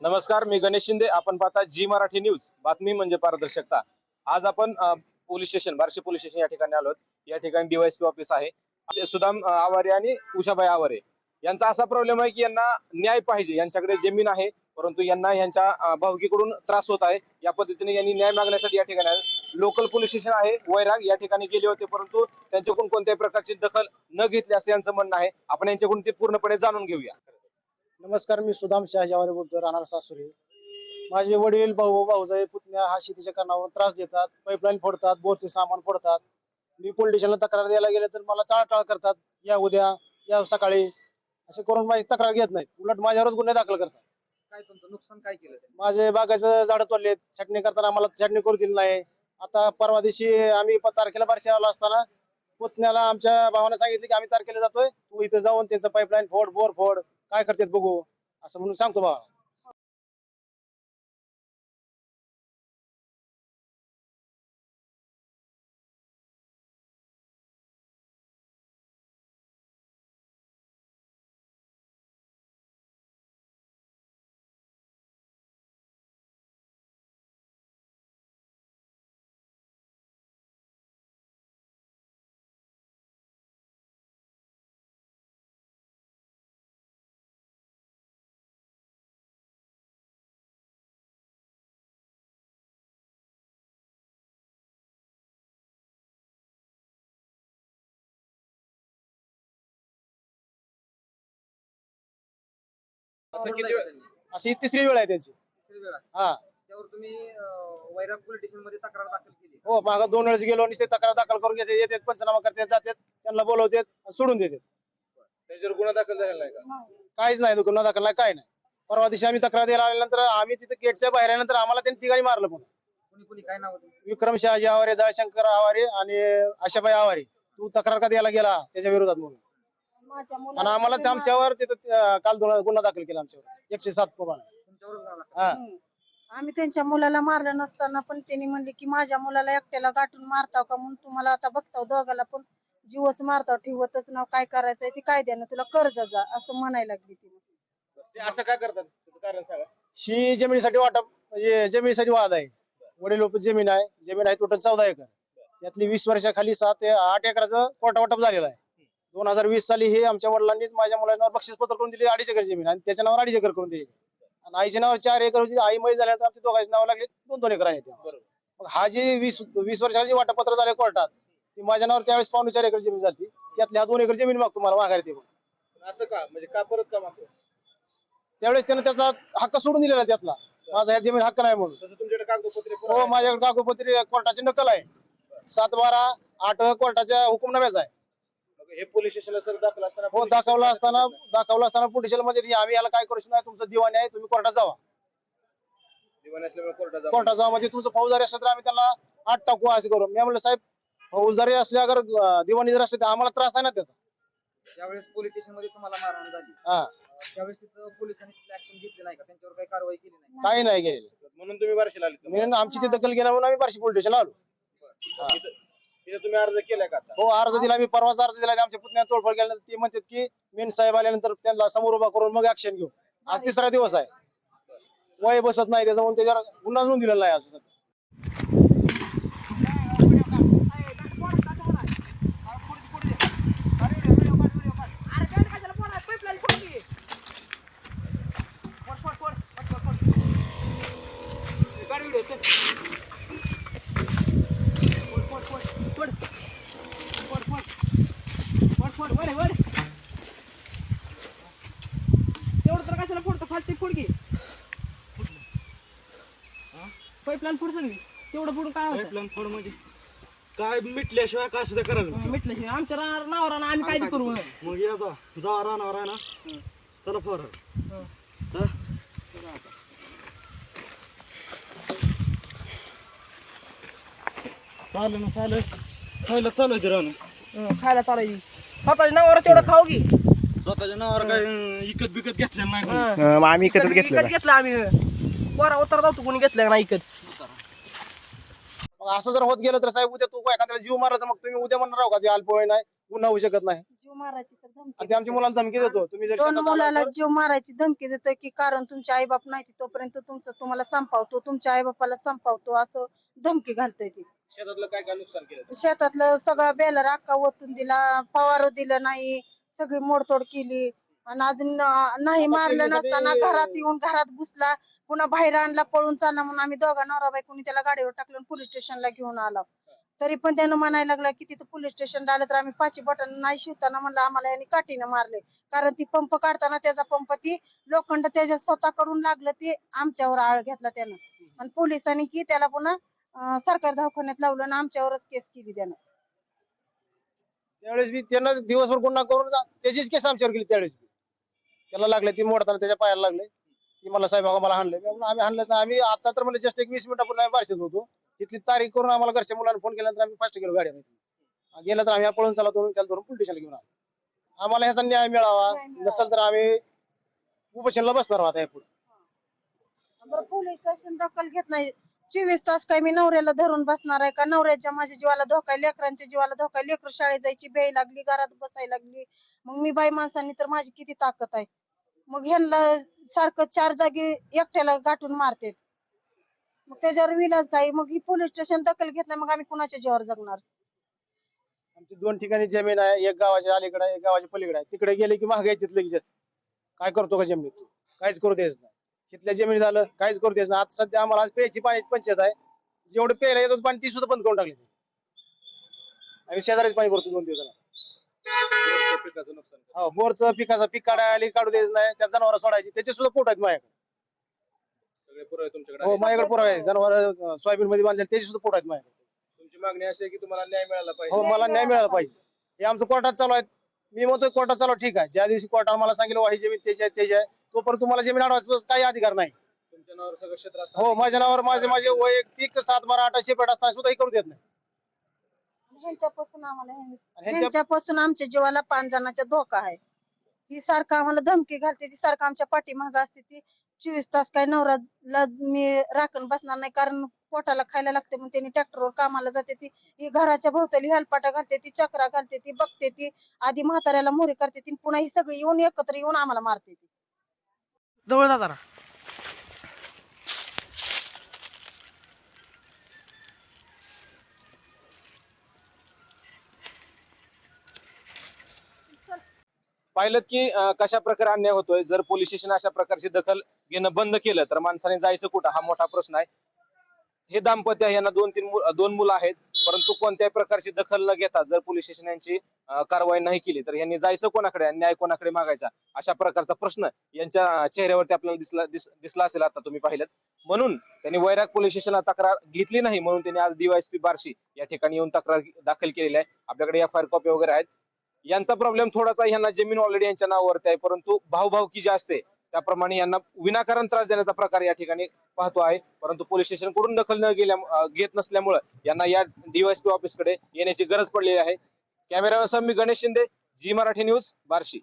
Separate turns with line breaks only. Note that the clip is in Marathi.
नमस्कार मी गणेश शिंदे. आपण पाहता जी मराठी न्यूज. बातमी म्हणजे पारदर्शकता. आज आपण police station Barshi police station या ठिकाणी आलो या ठिकाणी डीवायसपी ऑफिस आहे. सुदाम आवारे आणि उषाबाई आवारे. यांचा असा प्रॉब्लेम आहे की यांना न्याय पाहिजे. यांच्याकडे जमीन आहे. परंतु यांना यांच्या भावकीकडून त्रास होत आहे. या पद्धतीने यांनी न्याय मागण्यासाठी या ठिकाणी लोकल पोलीस स्टेशन आहे. वैराग या ठिकाणी गेले होते. परंतु त्यांच्याकडून कोणत्याही प्रकारची दखल न घेतली असं यांचं म्हणणं आहे. आपण यांच्याकडून ते पूर्णपणे जाणून घेऊया.
नमस्कार मी सुदाम शहाजावारे बोलतो राहणार सासुरे. माझे वडील भाऊ भाऊजाई पुतण्या हा शेतीच्या कारणावर त्रास देतात पाईपलाईन फोडतात बोरचे सामान फोडतात. मी पोलीस स्टेशनला तक्रार द्यायला गेले तर मला टाळटाळ करतात. या उद्या या सकाळी असे करून माझी तक्रार घेत नाहीत. उलट माझ्यावरच गुन्हे दाखल करतात.
काय तुमचं नुकसान काय केलं त्यांनी?
माझे बागाचं झाडं तोडलेत. छाटणी करताना आम्हाला छाटणी करू दिली नाही. आता परवा दिवशी आम्ही प- तारखेला बारशी आलो असताना पुतण्याला आमच्या भावाने सांगितले की आम्ही तारखेला जातोय. तू इथं जाऊन त्याचं पाईपलाईन फोड बोर फोड. काय करतात बघू? असं म्हणून सांगतो भावा
असं किती वेळ-?
अशी तिसरी वेळ आहे त्यांची? हा.
त्यावर तुम्ही अं, वैराग पोलीस स्टेशनमध्ये तक्रार दाखल केली.
हो माग दोन वेळेस गेलो आणि ते तक्रार दाखल करून घेते. येतात पंचनामा करतात जातात त्यांना बोलवतात आणि सोडून देतात.
त्याच्यावर गुन्हा दाखल झालेला नाही का?
काहीच नाही गुन्हा दाखल नाही काय नाही. परवा दिवशी आम्ही तक्रार द्यायला आल्यानंतर आम्ही तिथे गेटच्या बाहेर आल्यानंतर आम्हाला त्यांनी तिघांनी मारलं पण
कुणी कुणी काय नाव होतं?
विक्रम शहाजी आवारे जयशंकर आवारे आणि आशाबाई आवारे. तू तक्रार का द्यायला गेला? त्याच्या विरोधात म्हणून आणि आम्हाला आमच्यावर तिथं काल गुन्हा गुन्हा दाखल केला आमच्यावर. एकशे सात प्रमाणे. हा.
आम्ही त्यांच्या मुलाला मारलं नसताना पण त्यांनी म्हणले की माझ्या मुलाला एकट्याला गाठून मारताव का? म्हणून तुम्हाला आता बघताव दोघाला पण जीवच मारताव ठेवतच नाव काय करायचंय ते कायद्यानं तुला कर्ज जा असं म्हणायला लागली तिने
ते असं काय करतात? त्याचं कारण सांगा.
ही जमिनीसाठी वाटप म्हणजे जमिनीसाठी वाद आहे. वडील जमीन आहे. जमीन आहे टोटल चौदा एकर. यातली वीस वर्षाखाली सात ते आठ एकराचं कोटा वाटप झालेलं आहे. दोन हजार वीस साली हे आमच्या वडिलांनीच माझ्या मुलांना बक्षीस पत्र करून दिली अडीच एकर जमीन. आणि त्याच्या नावावर अडीच एकर करून दिली आणि आईच्या नावावर चार एकर होती. आई मै झाल्यानंतर आमच्या दोघांच्या नाव लागले दोन दोन एकर आहे. मग हा जी वीस वीस वर्षाची जी वाटपत्र झाले कोर्टात ती माझ्या नावावर त्यावेळेस पावणे चार एकर जमीन झाली. त्यातली हा दोन एकर जमीन मागतो मला माघारी ते.
असं का? म्हणजे का परत का मागतो?
त्यावेळेस त्यानं त्याचा हक्क सोडून दिलेला त्यातला. माझा ह्या जमीन हक्क नाही म्हणून.
तुमच्याकडे कागदपत्रे
हो माझ्याकडे कागदपत्री कोर्टाची नकल आहे. सात बारा आठ कोर्टाच्या हुकुमनाम्याचा आहे.
हे पोलीस स्टेशनला सर दाखल असताना
हो दाखवला असताना दाखवला. असताना आम्ही याला काय करू शकत नाही तुमचं दिवाणी आहे तुम्ही कोर्टात जावा.
दिवाणी असल्यामुळे कोर्टात जावं.
कोर्टात जावा म्हणजे तुमचं फौजदारी असलं तर आम्ही त्याला आठ टाकू असं करू. मी म्हणलं साहेब फौजदारी असले अगर अं, दिवाणी जर असले तर आम्हाला त्रास आहे ना त्याचा.
ज्यावेळेस पोलीस स्टेशनमध्ये तुम्हाला मारहाण झाली
हा.
अं, त्यावेळेस तिथं पोलिसांनी ऍक्शन घेतली नाही का? त्यांच्यावर काही कारवाई केली नाही.
काही नाही गेलेलं
म्हणून तुम्ही बारशीला आले
मी आमची ती दखल घेणार म्हणून आम्ही बार्शी पोलीस स्टेशनला आलो. हा.
तिथे तुम्ही अर्ज केलाय का आता?
हो अर्ज दिला मी परवाच अर्ज दिला आमच्या पुतण्या तोडफोड केल्यानंतर ते म्हणतात की मेन साहेब आल्यानंतर त्यांना समोर उभा करून मग ऍक्शन घेऊ. आज तिसरा दिवस आहे. वय बसत नाही त्याचा म्हणून त्याच्यावर गुन्हा नोंद दिलेला आहे
फालते फोडकी पाईपलाईन फोड सगळी. तेवढं फोडून काय होतं?
पाईपलाईन फोड म्हणजे? काय मिटल्याशिवाय काय सुद्धा करायचं नाही.
मिटलं आमच्या रा- नावावर आम्ही काय करू मग.
या जा. जा राहणार आहे ना. चला फोर चालेल ना चालेल. खायला चालू आहे राहणं
हं, खायला चालायची स्वतःच्या नावावर तेवढं खाऊ की
स्वतःच्या नावावर काय अं, इकत बिकत घेतलेलं नाही कोणी.
हं.
आम्ही
इकत इकत घेतलं आम्ही. पोरा उतर जातो कोणी घेतलं नाही इकत.
मग असं जर होत गेलं तर साहेब उद्या तू एखाद्याला जीव तर मग तुम्ही उद्या म्हणणार आहो का? ते अल्पवय नाही गुन्हा होऊ शकत नाही.
जीव मारायची तर धमकी
आणि ते आमच्या
देतोय.
मुलांना धमकी देतो. तुम्ही जर
दोन
शेतात
मुलाला
तर-
जीव मारायची धमकी देतोय की कारण तुमचे आई बाप नाही तोपर्यंत तुमचं तुम्हाला संपावतो तुमच्या आई बापाला संपावतो असं धमकी घालतोय ती.
शेतातलं काय काय नुकसान केलं?
शेतातलं सगळं बेलर अक्का ओतून दिला फवारू दिलं नाही सगळी मोडतोड केली. आणि अजून नाही मारलं नसताना घरात येऊन घरात घुसला. पुन्हा बाहेर आणला पळून चालला म्हणून आम्ही दोघा नवरा बायकोनी त्याला गाडीवर टाकलं पोलीस स्टेशनला घेऊन आलो. तरी पण त्यानं म्हणायला लागला की तिथं पोलीस स्टेशनला आलं तर आम्ही पाची बटन नाही शिवताना म्हणलं आम्हाला यांनी काठीनं मारले. कारण ती पंप काढताना त्याचा पंप ती लोखंड त्याच्या स्वतःकडून लागलं ते आमच्यावर आळ घेतला त्यानं. आणि पोलिसांनी की त्याला पुन्हा सरकारी दवाखान्यात लावलं आणि आमच्यावरच केस केली त्यानं.
त्यावेळेस बी त्यांना दिवसभर गुन्हा करून त्याचीच केस आमच्यावर गेली त्यावेळेस बी. त्याला लागले ती मोडताना त्याच्या पायाला लागले. ती मला साहेब बघा मला हाणले आम्ही हाणलं तर आम्ही आता तर म्हणजे जस्ट एक वीस मिनिटापूर्वी आम्ही बारशेत होतो. तिथली तारीख करून आम्हाला घरच्या मुलांना फोन केल्यानंतर आम्ही पाचशे किलो गाडी गेलं तर आम्ही पळून चला धरून त्याला धरून पोलीस स्टेशनला घेऊन आलो. आम्हाला ह्याचा न्याय मिळावा. नसेल तर आम्ही उपोषणला बसणार आहोत यापुढे
पोलीस स्टेशन दखल घेत नाही. चोवीस तास काय मी नवऱ्याला धरून बसणार आहे का? नवऱ्याच्या माझ्या जीवाला धोका आहे, लेकरांच्या जीवाला धोका आहे, लेकरं शाळेत जायची बेई लागली घरात बसायला लागली. मग मी बाई माणसांनी तर माझी किती ताकद आहे. मग ह्यांना सारखं चार जागी एकट्याला गाठून मारते. मग त्याच्यावर विलाज काय? मग ही पोलीस स्टेशन दखल घेत नाही मग आम्ही कुणाच्या जीवावर जगणार?
आमची दोन ठिकाणी जमीन आहे एक गावाच्या अलीकडे आहे एक गावाच्या पलीकडे आहे. तिकडे गेले की महागाई लगेच काय करतो का जमिनीत? तू काहीच करू द्यायचं नाही. तिथल्या जमीन झालं काहीच करू द्यायचं आता सध्या आम्हाला प्यायची पाण्याची पंचायत आहे. जेवढं प्यायला येतं पाणी ती सुद्धा बंद करून टाकली आम्ही शेजारीच पाणी भरतो दोन दिवसाला.
पिकाचं नुकसान.
हो बोरचं पिकाचं पीक काढायला आली काढू द्यायचं नाही. त्या जनावर सोडायची त्याचे सुद्धा पोट आहेत माझ्याकडे.
सगळे पुरावे तुमच्याकडे.
हो
आहेत.
माझ्याकडे पुरावा आहे जनावर सोयाबीन मध्ये बांधले त्याचे सुद्धा पोट आहेत माझ्याकडे.
तुमची मागणी अशी आहे की तुम्हाला न्याय मिळाला
हो
पाहिजे
मला न्याय मिळाला पाहिजे. हे आमचं कोर्टात चालू आहे. मी म्हणतो कोर्टात चालू आहे, ठीक आहे. ज्या दिवशी कोर्टात मला सांगितलं वाही जमीन त्याची आहे त्याची आहे. तोपर्यंत तुम्हाला जमीन अडवायचं काही अधिकार नाही.
तुमच्या नावावर सगळं क्षेत्र असताना
हो माझ्या नावावर माझे माझे वैयक्तिक सात बारा आठ शेपेट असताना सुद्धा हे करू देत नाही.
ह्यांच्यापासून आम्हाला
ह्यांच्या-
ह्यांच्यापासून आमच्या जीवाला पाच जणांचा धोका आहे. ही सारखं आम्हाला धमकी घालते ती सारखं आमच्या पाठीमाग असते ती चोवीस तास काय नवरा मी राखण बसणार नाही कारण पोटाला खायला लागते म्हणून त्यांनी ट्रॅक्टरवर कामाला जाते ती ही घराच्या भोवताली हेलपाटा घालते ती चक्रा घालते ती बघते ती आधी म्हाताऱ्याला मोरी करते ती पुन्हा ही सगळी येऊन एकत्र येऊन आम्हाला मारते ती.
जवळ जा जरा.
पाहिलं की कशा प्रकारे अन्याय होतोय? जर पोलीस स्टेशन अशा प्रकारची दखल घेणं बंद केलं तर माणसाने जायचं कुठं? हा मोठा प्रश्न आहे. हे दाम्पत्य यांना दोन तीन दोन मुलं आहेत. परंतु कोणत्याही प्रकारची दखल न घेता जर पोलीस स्टेशन यांची कारवाई नाही केली तर यांनी जायचं कोणाकडे न्याय कोणाकडे मागायचा? अशा प्रकारचा प्रश्न यांच्या चेहऱ्यावरती आपल्याला दिसला दिस- दिसला असेल आता तुम्ही पाहिलं. म्हणून त्यांनी वैराग पोलीस स्टेशनला तक्रार घेतली नाही म्हणून त्यांनी आज डीवायएसपी बार्शी या ठिकाणी येऊन तक्रार दाखल केलेली आहे. आपल्याकडे एफ आय आर कॉपी वगैरे आहेत. यांचा प्रॉब्लेम थोडासा यांना जमीन ऑलरेडी यांच्या नावावरती आहे परंतु भावभावकी जी असते त्याप्रमाणे यांना विनाकारण त्रास देण्याचा प्रकार या ठिकाणी पाहतो आहे. परंतु पोलीस स्टेशनकडून दखल न गेल्या घेत नसल्यामुळे यांना या डीवायसपी ऑफिसकडे येण्याची गरज पडलेली आहे. कॅमेरावर मी गणेश शिंदे जी मराठी न्यूज बार्शी.